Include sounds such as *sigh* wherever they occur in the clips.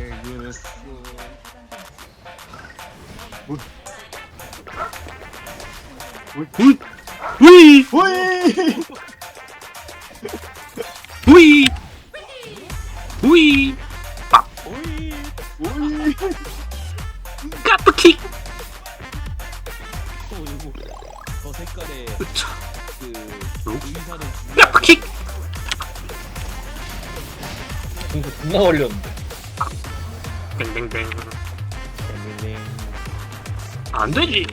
내 그랬어. 우! 우이! 호이! 우이! 우이! 빡! 호이! 호이! 까프킥! 또 이거 저 색깔의 으차! 그 의사는 까프킥! 공수 존나 걸렸는데. 땡땡땡 안 되지!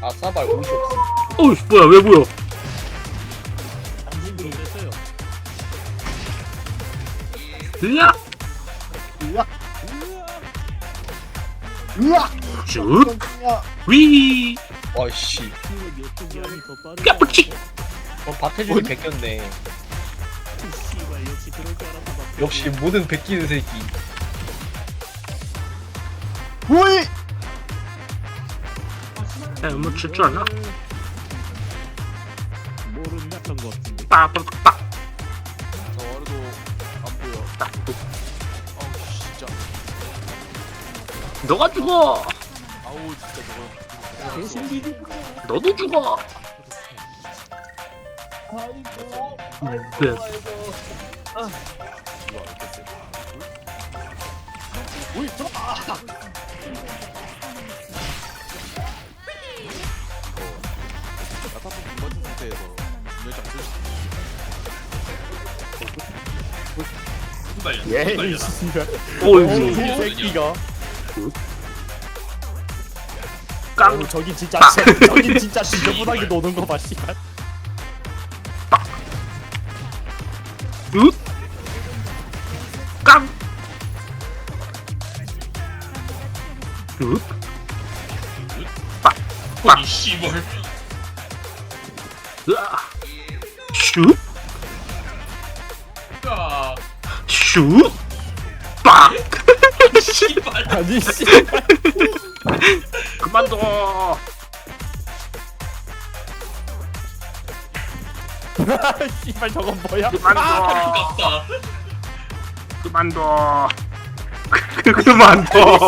아, 싸발 옷이 없어. 어우, 뭐야, 왜 보여? 됐어요 으악! 으악! 으악! 쭉! 야! 위! 와씨. 키는 요쪽이 아니 더 빠르다 까프킥! 어. 씨발 역시 그럴 알았다 막 역시 모든 베끼는 새끼. 호이! 야, 뭐, 질줄 알나? 모르는 약한 거 같은데 빠빠빠! 저 와르도 안 보여. 아우 진짜. 너가 죽어! 아우 진짜 저거. 개신기지 너도 죽어! 아이고, 네. 이거 이렇게 세. 호이! 저! 아! 나타본 분반진 상태에서 분열장 쓸 수. 있어. 예이, 씨발. 어이구, 이 새끼가. 깡! 어, 저긴 진짜, 저긴 진짜 지저분하게 노는 거 봐, 씨발. 빡! 빡! 이 씨발 으아! 슛! 야 슛! 빡! 씨발 *laughs* 아니, 씨발. 그만둬! *laughs* 씨발, 저건 뭐야? 그만둬! 아깝다 그만둬! 그만 둬!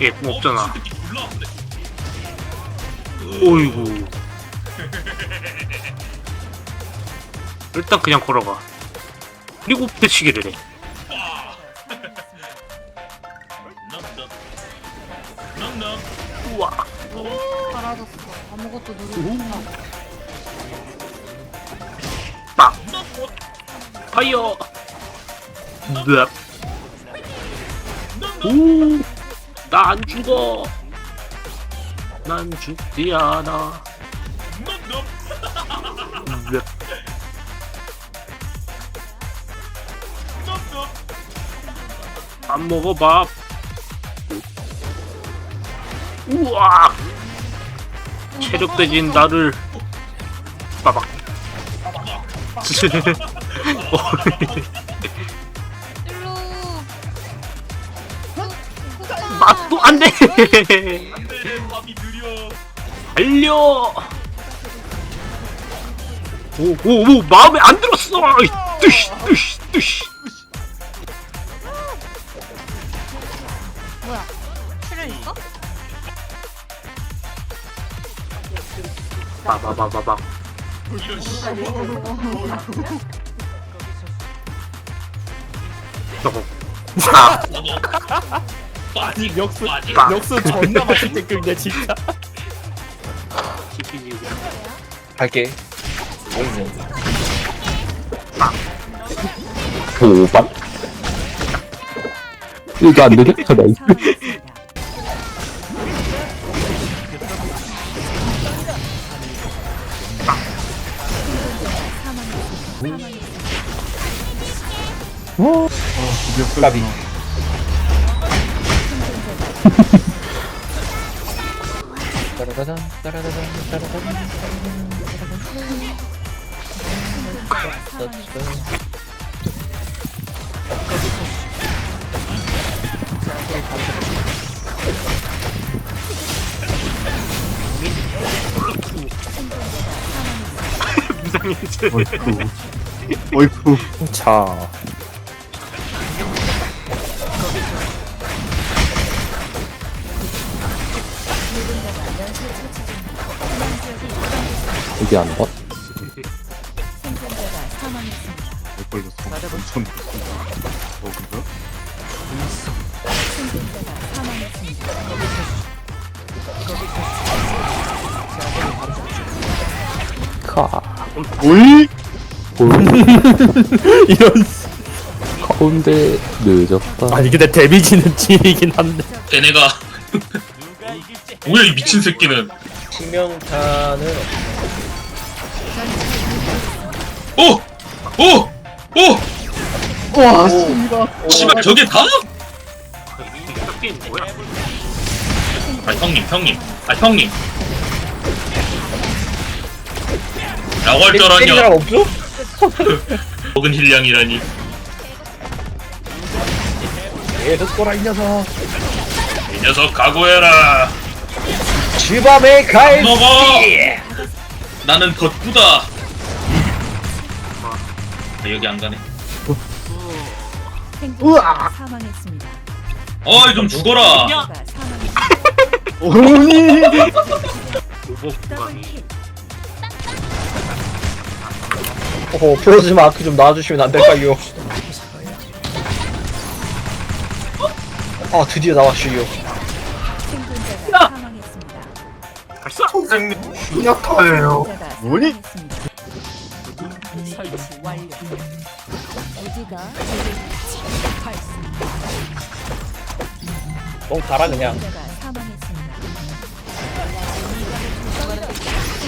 얘, 공 없잖아. 오이구. *laughs* 일단 그냥 걸어가. 그리고 배치기를 해. 우와. 사라졌어. 아무것도 누르지 못하고. 빡. 파이어. 넵. 오. 나 안 죽어. 난 죽지 않아. 넵. 안 먹어 밥. 우와. 체력 대진 나를 빠박. *laughs* 맛도 안 돼. 안돼 밥이 느려 달려. 오 오 오 마음에 안 들었어. 이, 뜨시 뜨시 뜨시. 뭐야? 출혈 있어? 바바바바바. 이런 저거. 아, *laughs* 빠지 역수, 빠지 빡. 역수 존나 맛있게 끓네, 진짜. 시키지. 갈게. 도박 이거 안 되네? 아, 나이스 까비. 따라다단, 따라다단, 따라다단, 따라다단. 무상인지. 어이쿠. 자. 걸렸어. 엄청. 어 그래? 카. 오이? *laughs* 이런. 가운데 늦었다. 아니 근데 데미지는 질이긴 한데. 걔네가 *laughs* 뭐야 이 미친 새끼는 치명타는 오! 오! 오! 와 씨발. 씨발 저게 다? 아 형님 형님 아 형님 라고 할 줄 때리는 사람 알았냐 없어? *laughs* 먹은 힐량이라니 얘도 꼬라 이 녀석 이 녀석 각오해라 주밤의 가을 먹어 나는 덧구다 아, 여기 안 가네 우와. 사망했습니다. 어이 좀 죽어라 사망했습니다. 오니. 어 프로즈 마크 좀 나와주시면 안 될까요? 아 드디어 나왔슈요 생존자가 사망했습니다. 약탈해요. 뭐니? 설치 완료. 발생. 너무 달아 그냥 사망했습니다.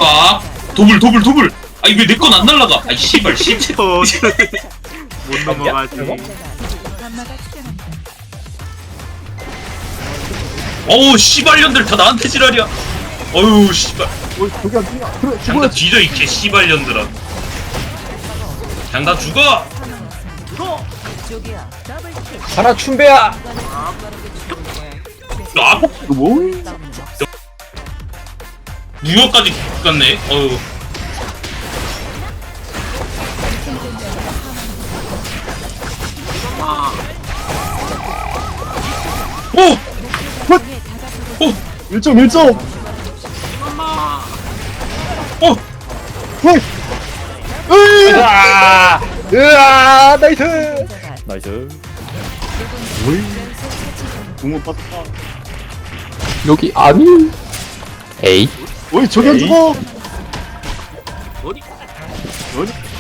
아 도블 도블 도블 아이 왜내 건 안 날라가 아이 씨발 씨 *laughs* 못 넘어가지. 감마가. 어우 씨발년들 다 나한테 지랄이야 어우 씨발 어 저기 안? 그래 장다 뒤져 이개 씨발년들아 장다 죽어. 가라 춘배야 아 뭐? 무효까지 갔네 어우 오! 1점 1점. 오! 으아 으아 나이스 나이스. 공무 빠졌다. 여기 아니. 에이. 오이 저기 안 죽어.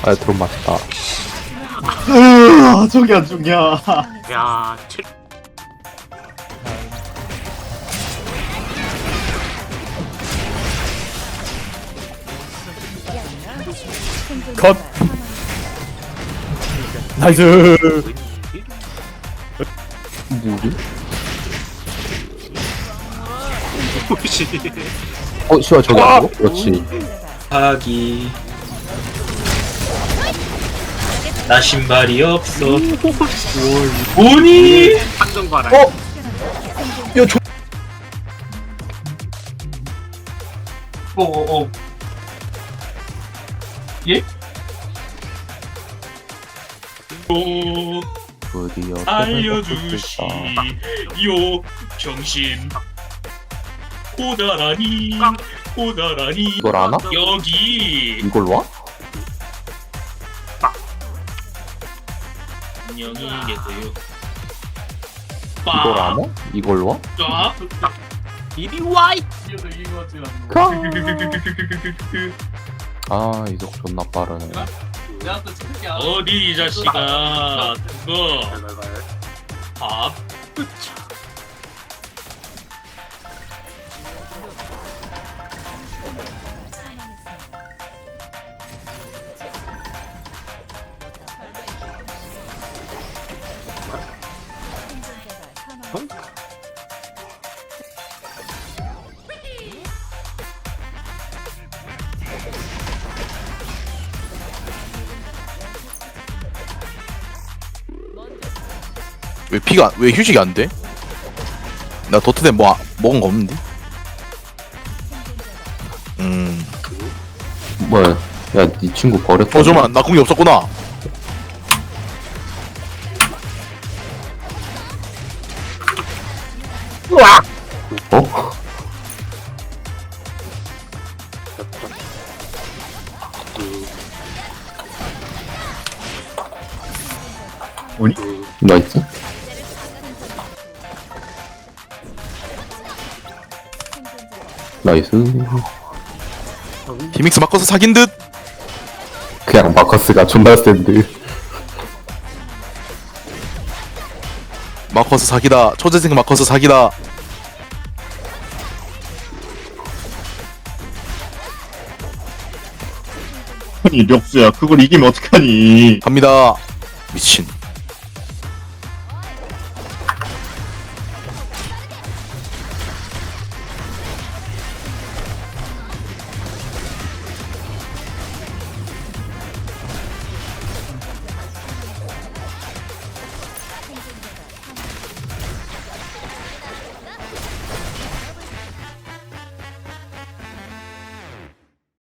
아 드론 맞다. 으아 저기 안 죽냐. 야, 칠. 컷. 나이스. 뭐지? 혹시 어 씨발 저기 안 봐? 그렇지. 하기 나 신발이 없어 뭐니? 봐라. 어? 야 조... 어어어 예? 오 드디어 알려주시오 정신 고다라니 고다라니 이걸 아나? 여기 이걸 와? 안녕히 계세요 이걸 아나? 이걸 와? 빠 이리 와. 이- 아 이속 존나 빠르네. 어디 이 자식아 그거 밥 왜 피가 왜 휴식이 안 돼? 나 도트댐 뭐 아- 먹은 거 없는데? 음 뭐야? 야, 네 친구 버렸다. 어 잠깐만 나 공이 없었구나 어? 뭐니? 나이스. 나이스. 히믹스 바꿔서 사귄 듯. 그냥 마커스가 존나 센데. 마커스 사기다. 초재생 마커스 사기다. 아니 력수야. 그걸 이기면 어떡하니? 갑니다. 미친